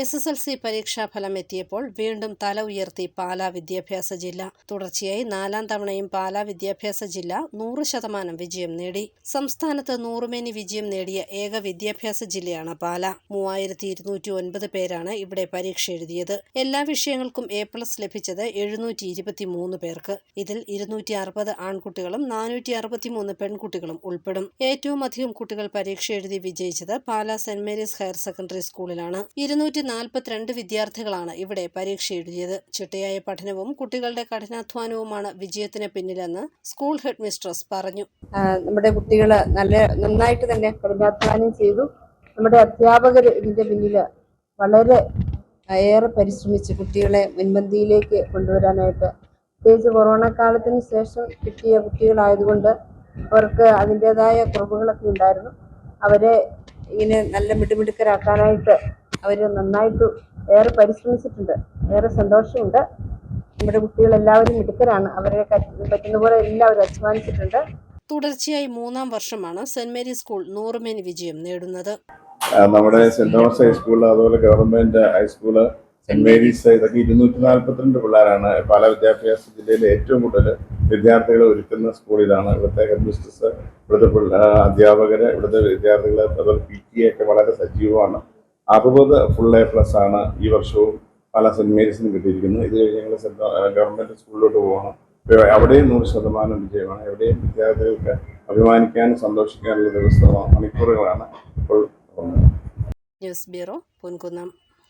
S S L C പരീക്ഷാഫലം എത്തിയപ്പോൾ വീണ്ടും തല ഉയർത്തി പാലാ വിദ്യാഭ്യാസ ജില്ല. തുടർച്ചയായി നാലാം തവണയും പാലാ വിദ്യാഭ്യാസ ജില്ല നൂറ് ശതമാനം വിജയം നേടി. സംസ്ഥാനത്ത് നൂറുമേനി വിജയം നേടിയ ഏക വിദ്യാഭ്യാസ ജില്ലയാണ് പാലാ. മൂവായിരത്തി ഇരുന്നൂറ്റി ഒൻപത് പേരാണ് ഇവിടെ പരീക്ഷ എഴുതിയത്. എല്ലാ വിഷയങ്ങൾക്കും എ പ്ലസ് ലഭിച്ചത് എഴുന്നൂറ്റി ഇരുപത്തി മൂന്ന് പേർക്ക്. ഇതിൽ ഇരുന്നൂറ്റി അറുപത് ആൺകുട്ടികളും നാനൂറ്റി അറുപത്തി മൂന്ന് പെൺകുട്ടികളും ഉൾപ്പെടും. ഏറ്റവും അധികം കുട്ടികൾ പരീക്ഷ എഴുതി വിജയിച്ചത് Pala Saint Mary's higher secondary സ്കൂളിലാണ്. ഇരുന്നൂറ്റി നാൽപ്പത്തിരണ്ട് വിദ്യാർത്ഥികളാണ് ഇവിടെ പരീക്ഷ എഴുതിയത് ചിട്ടയായ പഠനവും കുട്ടികളുടെ കഠിനാധ്വാനവുമാണ് വിജയത്തിന് പിന്നിലെന്ന് സ്കൂൾ ഹെഡ് മിസ്ട്രസ് പറഞ്ഞു നമ്മുടെ കുട്ടികൾ നല്ല നന്നായിട്ട് തന്നെ കഠിനാധ്വാനം ചെയ്തു. നമ്മുടെ അധ്യാപകർ ഇതിന്റെ പിന്നിൽ വളരെ ഏറെ പരിശ്രമിച്ച് കുട്ടികളെ മുൻപന്തിയിലേക്ക് കൊണ്ടുവരാനായിട്ട് പ്രത്യേകിച്ച് കൊറോണ കാലത്തിന് ശേഷം കിട്ടിയ കുട്ടികളായതുകൊണ്ട് അവർക്ക് അതിന്റെതായ കുറവുകളൊക്കെ ഉണ്ടായിരുന്നു. അവരെ ഇങ്ങനെ നല്ല മിടുമിടുക്കരാക്കാനായിട്ട് അവർ നന്നായിട്ട് ഏറെ പരിശ്രമിച്ചിട്ടുണ്ട്. ഏറെ സന്തോഷമുണ്ട്. നമ്മുടെ കുട്ടികളെല്ലാവരും മിടുക്കരാണ്. അവരെ പറ്റുന്ന പോലെ എല്ലാവരും അധ്വാനിച്ചിട്ടുണ്ട്. തുടർച്ചയായി മൂന്നാം വർഷമാണ് സെന്റ് മേരി സ്കൂൾ നൂറുമേനി വിജയം നേടുന്നത്. നമ്മുടെ സെന്റ് തോമസ് ഹൈസ്കൂൾ അതുപോലെ government high school Saint Mary's ഇതൊക്കെ ഇരുന്നൂറ്റി നാൽപ്പത്തിരണ്ട് പിള്ളേരാണ്. പല വിദ്യാഭ്യാസ ജില്ലയിലെ ഏറ്റവും കൂടുതൽ വിദ്യാർത്ഥികളെ ഒരുക്കുന്ന സ്കൂൾ ഇതാണ് ഇവിടുത്തെ ഹെഡ് മിസ്റ്റേഴ്സ് ഇവിടുത്തെ അധ്യാപകര് ഇവിടുത്തെ വിദ്യാർത്ഥികൾ അതുപോലെ പി ടി എ ഒക്കെ വളരെ സജീവമാണ്. അറുപത് ഫുൾ എ പ്ലസ് ആണ് ഈ വർഷവും പല സെന്റ് മേരീസിനും കിട്ടിയിരിക്കുന്നത്. ഇത് കഴിഞ്ഞ് ഞങ്ങൾ സെന്റ് ഗവൺമെന്റ് സ്കൂളിലോട്ട് പോകണം അവിടെയും നൂറ് ശതമാനം വിജയമാണ്. എവിടെയും വിദ്യാർത്ഥികൾക്ക് അഭിമാനിക്കാനും സന്തോഷിക്കാനുള്ള ദിവസമാണ് മണിക്കൂറുകളാണ് ഇപ്പോൾ ന്യൂസ് ബ്യൂറോ പൊൻകുന്നം.